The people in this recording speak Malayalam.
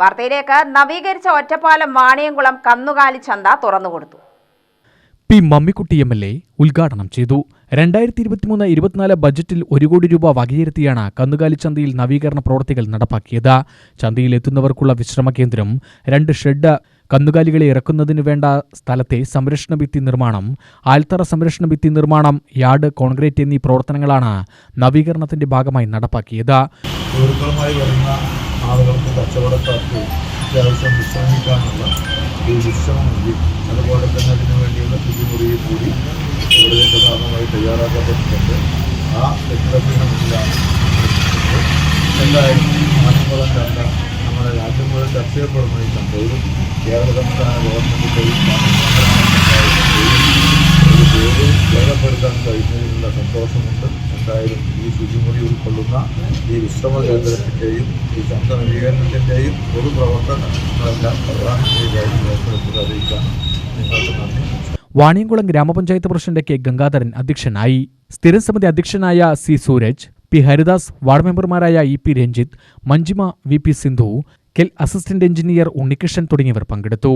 വാർത്തയിലേക്ക് നവീകരിച്ച ഒറ്റപ്പാലം വാണിയംകുളം കന്നുകാലി ചന്ത തുറന്നുകൊടുത്തു P Mammikutty M L A ഉദ്ഘാടനം ചെയ്തു. രണ്ടായിരത്തി ഇരുപത്തിമൂന്ന് ഇരുപത്തിനാല് ബജറ്റിൽ ഒരു കോടി രൂപ വകയിരുത്തിയാണ് കന്നുകാലി ചന്തയിൽ നവീകരണ പ്രവൃത്തികൾ നടപ്പാക്കിയത്. ചന്തയിൽ എത്തുന്നവർക്കുള്ള വിശ്രമ കേന്ദ്രം രണ്ട് ഷെഡ് കന്നുകാലികളെ ഇറക്കുന്നതിനു വേണ്ട സ്ഥലത്തെ സംരക്ഷണ ഭിത്തി നിർമ്മാണം ആൽത്തറ സംരക്ഷണ ഭിത്തി നിർമ്മാണം യാർഡ് കോൺക്രീറ്റ് എന്നീ പ്രവർത്തനങ്ങളാണ് നവീകരണത്തിന്റെ ഭാഗമായി നടപ്പാക്കിയത്. വരുന്ന ആളുകൾക്ക് കച്ചവടക്കാർക്ക് അത്യാവശ്യം വിശ്രമിക്കാനുള്ള ഒരു വിശ്രമമുണ്ട്. അതുപോലെ തന്നെ അതിനു വേണ്ടിയുള്ള ശുചിമുറിയിൽ കൂടി ഇവിടേക്ക് ഭാഗമായി തയ്യാറാക്കപ്പെട്ടിട്ടുണ്ട്. ആ കെട്ടിടത്തിന് മുന്നിലാണ് എന്തായാലും മാനവളം കണ്ട നമ്മുടെ രാജ്യം മുഴുവൻ ചർച്ച ചെയ്യപ്പെടുന്ന ഈ സംഭവം കേരള സംസ്ഥാന ഗവൺമെന്റിന്റെയും ഒരു പേര് രേഖപ്പെടുത്താൻ കഴിഞ്ഞതിനുള്ള സന്തോഷമുണ്ട്. എന്തായാലും ഈ ശുചിമുറി ഉൾക്കൊള്ളുന്ന ഈ വിശ്രമ കേന്ദ്രത്തിന്റെയും ഈ ശബ്ദ നവീകരണത്തിന്റെയും പൊതുപ്രവർത്തനങ്ങളെല്ലാം പ്രവർത്തനങ്ങളെല്ലാം നിങ്ങൾക്ക് നന്ദി. വാണിയംകുളം ഗ്രാമപഞ്ചായത്ത് പ്രസിഡന്റ് കെ ഗംഗാധരൻ അധ്യക്ഷനായി. സ്ഥിരം സമിതി അധ്യക്ഷനായ C Sooraj P Haridas ward മെമ്പർമാരായ E P Ranjith Manjima V P Sindhu KEL assistant engineer Unnikrishnan തുടങ്ങിയവർ പങ്കെടുത്തു.